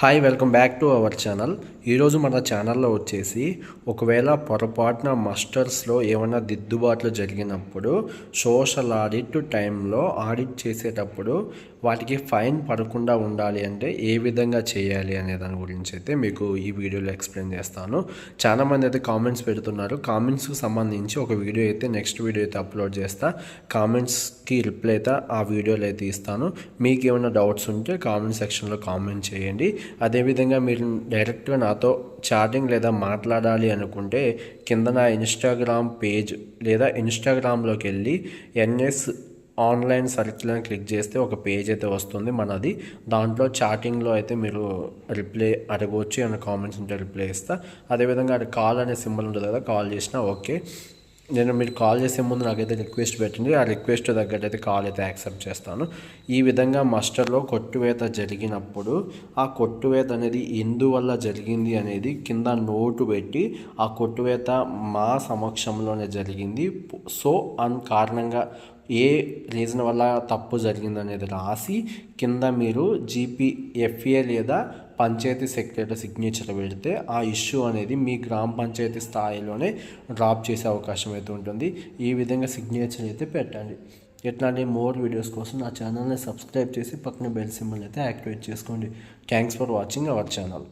Hi welcome back to our channel ఈరోజు మన ఛానల్లో వచ్చేసి ఒకవేళ పొరపాటున మస్టర్స్లో ఏమైనా దిద్దుబాట్లు జరిగినప్పుడు సోషల్ ఆడిట్ టైంలో ఆడిట్ చేసేటప్పుడు వాటికి ఫైన్ పడకుండా ఉండాలి అంటే ఏ విధంగా చేయాలి అనే దాని గురించి అయితే మీకు ఈ వీడియోలో ఎక్స్ప్లెయిన్ చేస్తాను. చాలామంది అయితే కామెంట్స్ పెడుతున్నారు. కామెంట్స్కి సంబంధించి ఒక వీడియో అయితే నెక్స్ట్ వీడియో అయితే అప్లోడ్ చేస్తా. కామెంట్స్కి రిప్లై అయితే ఆ వీడియోలో అయితే ఇస్తాను. మీకు ఏమైనా డౌట్స్ ఉంటే కామెంట్ సెక్షన్లో కామెంట్ చేయండి. అదేవిధంగా మీరు డైరెక్ట్గా నాతో చాటింగ్ లేదా మాట్లాడాలి అనుకుంటే కింద నా ఇన్స్టాగ్రామ్ పేజ్ లేదా ఇన్స్టాగ్రామ్లోకి వెళ్ళి ఎన్ఎస్ ఆన్లైన్ సర్కిల్ అని క్లిక్ చేస్తే ఒక పేజ్ అయితే వస్తుంది మనది. దాంట్లో చాటింగ్లో అయితే మీరు రిప్లై అడగవచ్చు ఏమైనా కామెంట్స్ ఉంటే రిప్లై ఇస్తా. అదేవిధంగా అది కాల్ అనే సింబల్ ఉంటుంది కదా కాల్ చేసినా ఓకే. నేను మీరు కాల్ చేసే ముందు నాకైతే రిక్వెస్ట్ పెట్టండి. ఆ రిక్వెస్ట్ తగ్గట్టయితే కాల్ అయితే యాక్సెప్ట్ చేస్తాను. ఈ విధంగా మస్టర్లో కొట్టువేత జరిగినప్పుడు ఆ కొట్టువేత అనేది ఎందువల్ల జరిగింది అనేది కింద నోటు పెట్టి ఆ కొట్టువేత మా సమక్షంలోనే జరిగింది. సో అన్ కారణంగా ఏ రీజన్ వల్ల తప్పు జరిగింది అనేది రాసి కింద మీరు జీపీ ఎఫ్ఏ లేదా పంచాయతీ సెక్రటరీ సిగ్నేచర్ పెడితే ఆ ఇష్యూ అనేది మీ గ్రామ పంచాయతీ స్థాయిలోనే డ్రాప్ చేసే అవకాశం అయితే ఉంటుంది. ఈ విధంగా సిగ్నేచర్ అయితే పెట్టండి. ఇట్లాంటి మోర్ వీడియోస్ కోసం నా ఛానల్ని సబ్స్క్రైబ్ చేసి పక్కన బెల్ సింబల్ అయితే యాక్టివేట్ చేసుకోండి. Thanks for watching our channel.